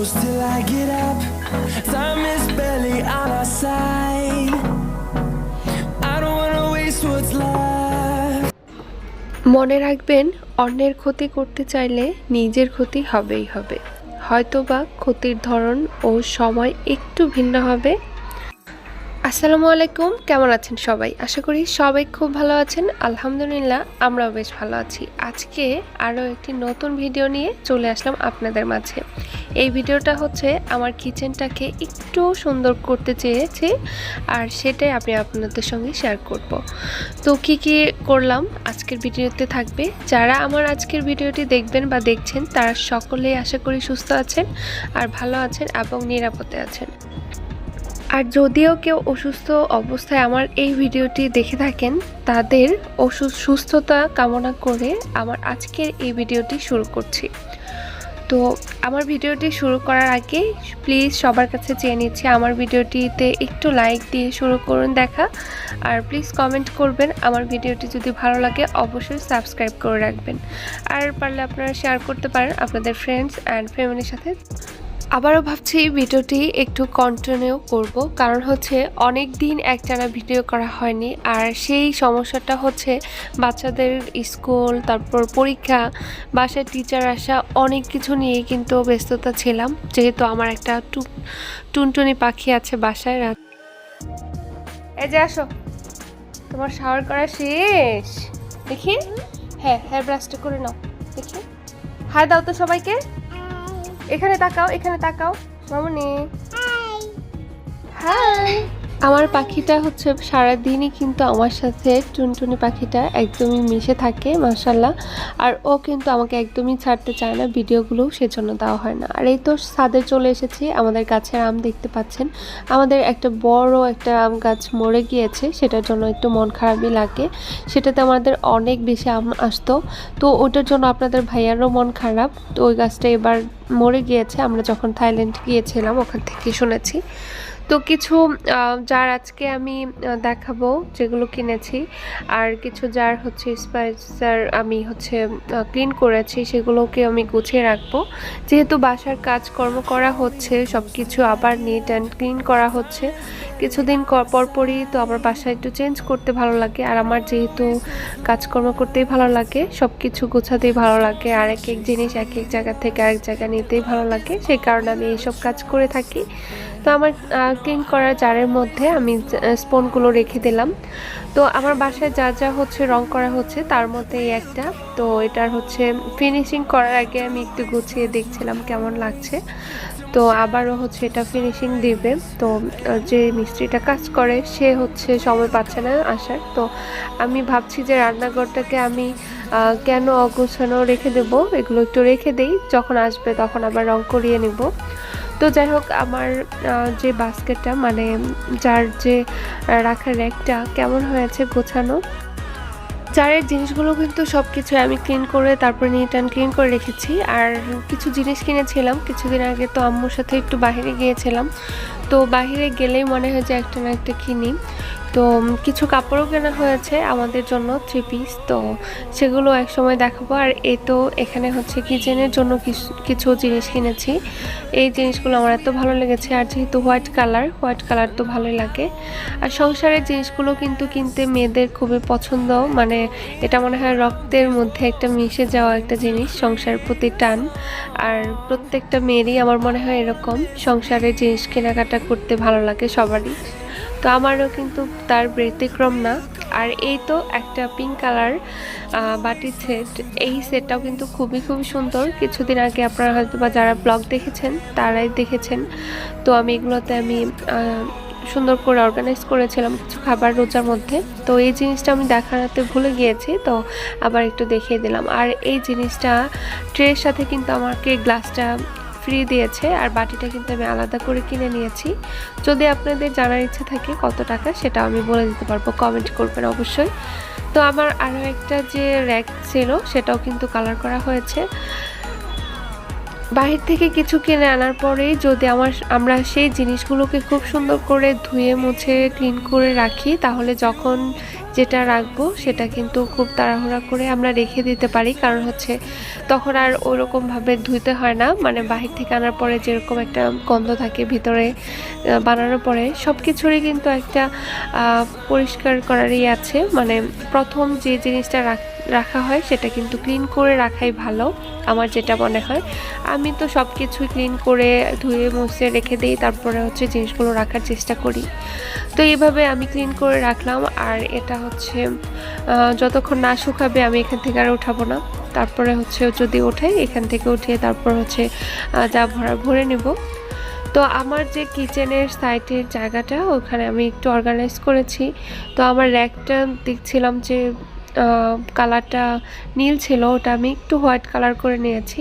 close till I get up. Time is barely on our side. I don't wanna waste what's left. মনে রাখবেন অন্যের ক্ষতি করতে চাইলে নিজের ক্ষতি হবেই হবে হয়তোবা ক্ষতির ধরন ও সময় একটু ভিন্ন হবে আসসালামু আলাইকুম, কেমন আছেন সবাই? আশা করি সবাই খুব ভালো আছেন। আলহামদুলিল্লাহ, আমরাও বেশ ভালো আছি। আজকে আরও একটি নতুন ভিডিও নিয়ে চলে আসলাম আপনাদের মাঝে। এই ভিডিওটা হচ্ছে আমার কিচেনটাকে একটু সুন্দর করতে চেয়েছি আর সেটাই আমি আপনাদের সঙ্গে শেয়ার করব। তো কি কি করলাম আজকের ভিডিওতে থাকবে। যারা আমার আজকের ভিডিওটি দেখবেন বা দেখছেন, তারা সকলেই আশা করি সুস্থ আছেন আর ভালো আছেন এবং নিরাপদে আছেন। আর যদিও কেউ অসুস্থ অবস্থায় আমার এই ভিডিওটি দেখে থাকেন, তাদের অসুস্থ সুস্থতা কামনা করে আমার আজকের এই ভিডিওটি শুরু করছি। তো আমার ভিডিওটি শুরু করার আগে প্লিজ সবার কাছে চেয়ে নিচ্ছি আমার ভিডিওটিতে একটু লাইক দিয়ে শুরু করুন দেখা। আর প্লিজ কমেন্ট করবেন, আমার ভিডিওটি যদি ভালো লাগে অবশ্যই সাবস্ক্রাইব করে রাখবেন। আর পারলে আপনারা শেয়ার করতে পারেন আপনাদের ফ্রেন্ডস অ্যান্ড ফ্যামিলির সাথে। আবারও ভাবছি ভিডিওটি একটু কন্টিনিউ করব, কারণ হচ্ছে অনেক দিন একটানা ভিডিও করা হয়নি, আর সেই সমস্যাটা হচ্ছে বাচ্চাদের স্কুল, তারপর পরীক্ষা, বাসায় টিচার আসা, অনেক কিছু নিয়ে কিন্তু ব্যস্ততা ছিলাম, যেহেতু আমার একটা টুনটুনি পাখি আছে বাসায় রাত। এই যে আসো, তোমার শাওয়ার করা শেষ। দেখি? হ্যাঁ হেয়ার ব্রাশটা করে নাও। দেখি। হাই দাও তো সবাইকে। এখানে তাকাও এখানে তাকাও। মামনি। হাই আমার পাখিটা হচ্ছে সারাদিনই কিন্তু আমার সাথে টুনটুনি পাখিটা একদমই মিশে থাকে মাসাল্লাহ আর ও কিন্তু আমাকে একদমই ছাড়তে চায় না, ভিডিওগুলোও সেজন্য দেওয়া হয় না। আর এই তো ছাদে চলে এসেছি, আমাদের গাছের আম দেখতে পাচ্ছেন। আমাদের একটা বড় একটা আম গাছ মরে গিয়েছে, সেটার জন্য একটু মন খারাপই লাগে। সেটাতে আমাদের অনেক বেশি আম আসতো। তো ওটার জন্য আপনাদের ভাইয়ারও মন খারাপ। তো ওই গাছটা এবার মরে গিয়েছে, আমরা যখন থাইল্যান্ড গিয়েছিলাম, ওখান থেকে শুনেছি। তো কিছু জার আজকে আমি দেখাবো যেগুলো কিনেছি। আর কিছু জার হচ্ছে স্পাইসার আমি হচ্ছে ক্লিন করেছি, সেগুলোকে আমি গুছিয়ে রাখব। যেহেতু বাসার কাজকর্ম করা হচ্ছে সব কিছু আবার নিট অ্যান্ড ক্লিন করা হচ্ছে। কিছুদিন পরপরই তো আমার বাসা একটু চেঞ্জ করতে ভালো লাগে, আর আমার যেহেতু কাজকর্ম করতেই ভালো লাগে সব কিছু গোছাতেই ভালো লাগে, আর এক এক জিনিস এক এক জায়গা থেকে আরেক জায়গা নিতেই ভালো লাগে, সেই কারণে আমি এইসব কাজ করে থাকি। তো আমার ক্লিন করা জারের মধ্যে আমি স্পুনগুলো রেখে দিলাম। তো আমার বাসায় যা যা হচ্ছে, রং করা হচ্ছে, তার মধ্যে এই একটা। তো এটার হচ্ছে ফিনিশিং করার আগে আমি একটু গুছিয়ে দেখছিলাম কেমন লাগছে। তো আবারও হচ্ছে এটা ফিনিশিং দিবে। তো যে মিস্ত্রিটা কাজ করে, সে হচ্ছে সময় পাচ্ছে না আসার। তো আমি ভাবছি যে রান্নাঘরটাকে আমি কেন অগোছানো রেখে দেবো? এগুলো একটু রেখে দেই। যখন আসবে তখন আবার রং করিয়ে নেব। তো যাই হোক, আমার যে বাস্কেটটা মানে যার যে রাখার র্যাকটা কেমন হয়েছে গোছানো। চারের জিনিসগুলো কিন্তু সব কিছু আমি ক্লিন করে তারপর নিট অ্যান্ড ক্লিন করে রেখেছি। আর কিছু জিনিস কিনেছিলাম। কিছুদিন আগে তো আম্মুর সাথে একটু বাহিরে গিয়েছিলাম। তো বাইরে গেলেই মনে হয় যে একটা না একটা কিনি। তো কিছু কাপড়ও কেনা হয়েছে আমাদের জন্য থ্রি পিস তো সেগুলো এক সময় দেখাবো। আর এ তো এখানে হচ্ছে কিচেনের জন্য কিছু- কিছু জিনিস কিনেছি। এই জিনিসগুলো আমার এত ভালো লেগেছে। আর যেহেতু হোয়াইট কালার হোয়াইট কালার তো ভালোই লাগে। আর সংসারের জিনিসগুলো কিন্তু কিনতে মেয়েদের খুবই পছন্দ। মানে এটা মনে হয় রক্তের মধ্যে একটা মিশে যাওয়া একটা জিনিস, সংসারের প্রতি টান। আর প্রত্যেকটা মেয়েরই আমার মনে হয় এরকম। সংসারের জিনিস কেনাকাটা করতে ভালো লাগে সবারই। তো আমারও কিন্তু তার ব্যতিক্রম না। আর এই তো একটা পিঙ্ক কালার বাটি সেট এই সেটটাও কিন্তু খুবই খুবই সুন্দর। কিছুদিন আগে আপনারা হয়তো বা যারা ব্লগ দেখেছেন, তারাই দেখেছেন। তো আমি এগুলোতে আমি সুন্দর করে অর্গানাইজ করেছিলাম কিছু খাবার রোজার মধ্যে। তো এই জিনিসটা আমি দেখাতে ভুলে গিয়েছি, তো আবার একটু দেখিয়ে দিলাম। আর এই জিনিসটা ট্রের সাথে কিন্তু আমাকে গ্লাসটা ফ্রি দিয়েছে আর বাটিটা কিন্তু আমি আলাদা করে কিনে নিয়েছি। যদি আপনাদের জানার ইচ্ছা থাকে কত টাকা সেটা আমি বলে দিতে পারব। কমেন্ট করবেন অবশ্যই। তো আমার আরও একটা যে র্যাক ছিল, সেটাও কিন্তু কালার করা হয়েছে। বাহির থেকে কিছু কিনে আনার পরেই যদি আমার, আমরা সেই জিনিসগুলোকে খুব সুন্দর করে ধুয়ে মুছে ক্লিন করে রাখি, তাহলে যখন যেটা রাখব সেটা কিন্তু খুব তাড়াহুড়া করে আমরা রেখে দিতে পারি। কারণ হচ্ছে তখন আর ওরকমভাবে ধুইতে হয় না। মানে বাহির থেকে আনার পরে যেরকম একটা গন্ধ থাকে ভিতরে বানানোর পরে সব কিছুরই কিন্তু একটা পরিষ্কার করারই আছে। মানে প্রথম যে জিনিসটা রাখ রাখা হয়, সেটা কিন্তু ক্লিন করে রাখাই ভালো, আমার যেটা মনে হয়। আমি তো সব কিছুই ক্লিন করে ধুয়ে মুছে রেখে দিই, তারপরে হচ্ছে জিনিসগুলো রাখার চেষ্টা করি। তো এইভাবে আমি ক্লিন করে রাখলাম, আর এটা হচ্ছে যতক্ষণ না শুকাবে আমি এখান থেকে আর উঠাবো না। তারপরে হচ্ছে যদি ওঠে, এখান থেকে উঠিয়ে তারপর হচ্ছে যা ভরা, ভরে নেব। তো আমার যে কিচেনের সাইটের জায়গাটা, ওখানে আমি একটু অর্গানাইজ করেছি। তো আমার র্যাকটা দেখছিলাম যে কালারটা নীল ছিল, ওটা আমি একটু হোয়াইট কালার করে নিয়েছি।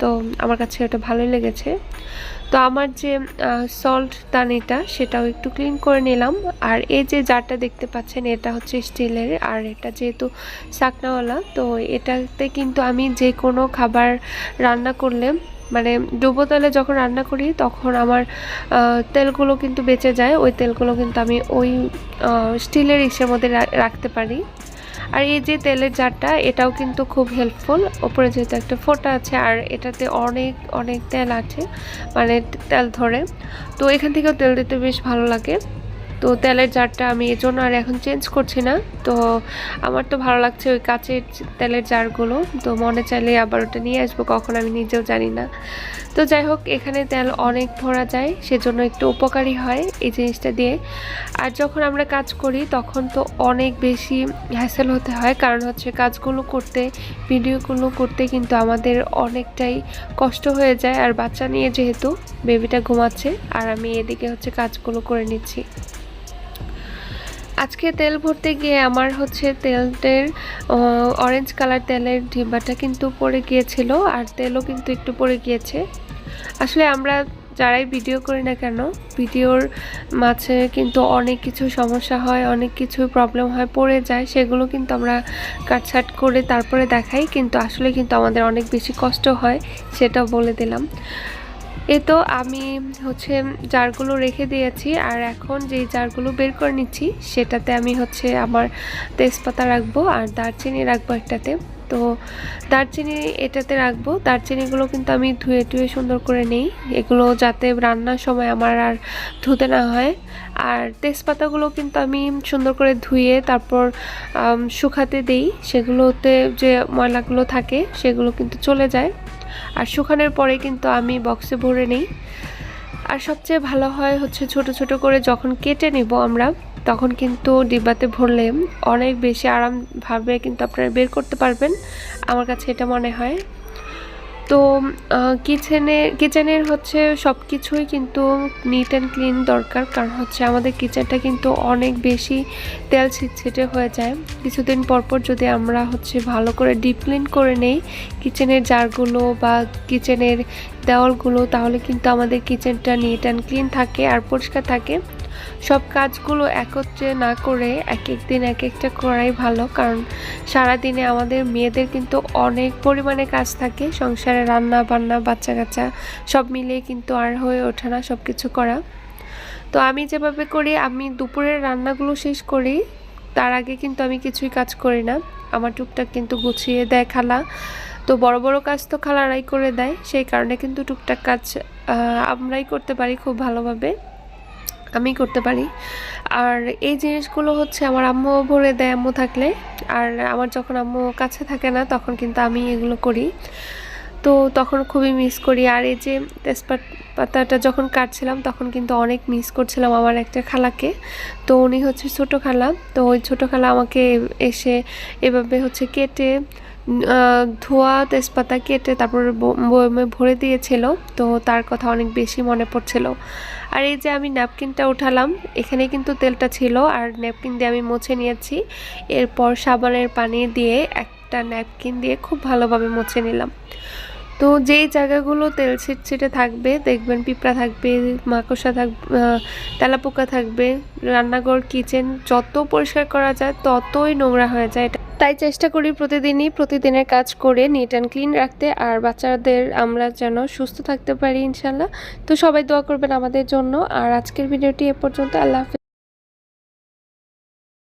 তো আমার কাছে ওটা ভালোই লেগেছে। তো আমার যে সল্ট দানিটা, সেটাও একটু ক্লিন করে নিলাম। আর এই যে জারটা দেখতে পাচ্ছেন, এটা হচ্ছে স্টিলের। আর এটা যেহেতু শাকনাওয়ালা, তো এটাতে কিন্তু আমি যে কোনো খাবার রান্না করলে মানে ডুবো তেলে যখন রান্না করি, তখন আমার তেলগুলো কিন্তু বেঁচে যায়। ওই তেলগুলো কিন্তু আমি ওই স্টিলের ইসের মধ্যে রাখতে পারি। আর এই যে তেলের জারটা, এটাও কিন্তু খুব হেল্পফুল ওপরে যেহেতু একটা ফোটা আছে, আর এটাতে অনেক অনেক তেল আছে মানে তেল ধরে। তো এখান থেকেও তেল দিতে বেশ ভালো লাগে। তো তেলের জারটা আমি এর জন্য আর এখন চেঞ্জ করছি না। তো আমার তো ভালো লাগছে ওই কাচের তেলের জারগুলো। তো মনে চাইলে আবার ওটা নিয়ে আসব, কখন আমি নিজেও জানি না। তো যাই হোক, এখানে তেল অনেক ভরা যায়, সেজন্য একটু উপকারী হয় এই জিনিসটা দিয়ে। আর যখন আমরা কাজ করি, তখন তো অনেক বেশি হ্যাসেল হতে হয়, কারণ হচ্ছে কাজগুলো করতে, ভিডিওগুলো করতে কিন্তু আমাদের অনেকটাই কষ্ট হয়ে যায়। আর বাচ্চা নিয়ে যেহেতু বেবিটা ঘুমাচ্ছে, আর আমি এদিকে হচ্ছে কাজগুলো করে নিচ্ছি। আজকে তেল ভরতে গিয়ে আমার হচ্ছে তেলটের অরেঞ্জ কালার তেলের ডিব্বাটা কিন্তু পড়ে গিয়েছিল আর তেলও কিন্তু একটু পড়ে গিয়েছে। আসলে আমরা যারাই ভিডিও করি না কেন, ভিডিওর মাঝে কিন্তু অনেক কিছু সমস্যা হয়, অনেক কিছু প্রবলেম হয়, পড়ে যায়, সেগুলো কিন্তু আমরা কাটছাট করে তারপরে দেখাই, কিন্তু আসলে কিন্তু আমাদের অনেক বেশি কষ্ট হয়, সেটা বলে দিলাম। এ তো আমি হচ্ছে জারগুলো রেখে দিয়েছি, আর এখন যেই জারগুলো বের করে নিচ্ছি সেটাতে আমি হচ্ছে আমার তেজপাতা রাখব আর দারচিনি রাখব একটাতে। তো দারচিনি এটাতে রাখব, দারচিনিগুলো কিন্তু আমি ধুয়ে টুয়ে সুন্দর করে নেই। এগুলো যাতে রান্নার সময় আমার আর ধুতে না হয়। আর তেজপাতাগুলো কিন্তু আমি সুন্দর করে ধুয়ে তারপর শুকাতে দিই। সেগুলোতে যে ময়লাগুলো থাকে সেগুলো কিন্তু চলে যায়। আর শুকানোর পরে কিন্তু আমি বক্সে ভরে নেই। আর সবচেয়ে ভালো হয় হচ্ছে ছোট ছোট করে যখন কেটে নিব আমরা, তখন কিন্তু ডিব্বাতে ভরলে অনেক বেশি আরামভাবে কিন্তু আপনারা বের করতে পারবেন। আমার কাছে এটা মনে হয়। তো কিচেনে কিচেনের হচ্ছে সব কিছুই কিন্তু নিট অ্যান্ড ক্লিন দরকার। কারণ হচ্ছে আমাদের কিচেনটা কিন্তু অনেক বেশি তেল ছিটছিটে হয়ে যায়। কিছুদিন পর পর যদি আমরা হচ্ছে ভালো করে ডিপ ক্লিন করে নেই কিচেনের জারগুলো বা কিচেনের দেওয়ালগুলো, তাহলে কিন্তু আমাদের কিচেনটা নিট অ্যান্ড ক্লিন থাকে আর পরিষ্কার থাকে। সব কাজগুলো একত্রে না করে এক এক দিন এক একটা করাই ভালো, কারণ সারাদিনে আমাদের মেয়েদের কিন্তু অনেক পরিমাণে কাজ থাকে। সংসারে রান্না বান্না বাচ্চা কাচ্চা সব মিলিয়ে কিন্তু আর হয়ে ওঠে না সব কিছু করা। তো আমি যেভাবে করি, আমি দুপুরের রান্নাগুলো শেষ করি, তার আগে কিন্তু আমি কিছুই কাজ করি না। আমার টুকটাক কিন্তু গুছিয়ে দেয় খালা। তো বড় বড় কাজ তো খালারাই করে দেয়, সেই কারণে কিন্তু টুকটাক কাজ আমরাই করতে পারি খুব ভালোভাবে। আমি করতে পারি। আর এই জিনিসগুলো হচ্ছে আমার আম্মু ভরে দেয় আম্মু থাকলে। আর আমার যখন আম্মু কাছে থাকে না, তখন কিন্তু আমি এগুলো করি। তো তখন খুবই মিস করি। আর এই যে তেজপাত পাতাটা যখন কাটছিলাম, তখন কিন্তু অনেক মিস করছিলাম আমার একটা খালাকে। তো উনি হচ্ছে ছোটো খালা তো ওই ছোটো খালা আমাকে এসে এভাবে হচ্ছে কেটে ধোয়া, তেজপাতা কেটে তারপর বয়মে ভরে দিয়েছিল, তো তার কথা অনেক বেশি মনে পড়ছিল। আর এই যে আমি ন্যাপকিনটা উঠালাম এখানে কিন্তু তেলটা ছিল, আর ন্যাপকিন দিয়ে আমি মুছে নিয়েছি। এরপর সাবানের পানি দিয়ে একটা ন্যাপকিন দিয়ে খুব ভালোভাবে মুছে নিলাম। তো যেই জায়গাগুলো তেল ছিটছিটে থাকবে, দেখবেন পিঁপড়া থাকবে, মাকড়সা থাকবে তেলাপোকা থাকবে, রান্নাঘর, কিচেন, যত পরিষ্কার করা যায়, ততই নোংরা হয়ে যায়। এটা তাই চেষ্টা করি প্রতিদিনই প্রতিদিনের কাজ করে নিট অ্যান্ড ক্লিন রাখতে, আর বাচ্চাদের আমরা যেন সুস্থ থাকতে পারি ইনশাল্লাহ। তো সবাই দোয়া করবেন আমাদের জন্য, আর আজকের ভিডিওটি এ পর্যন্ত, আল্লাহ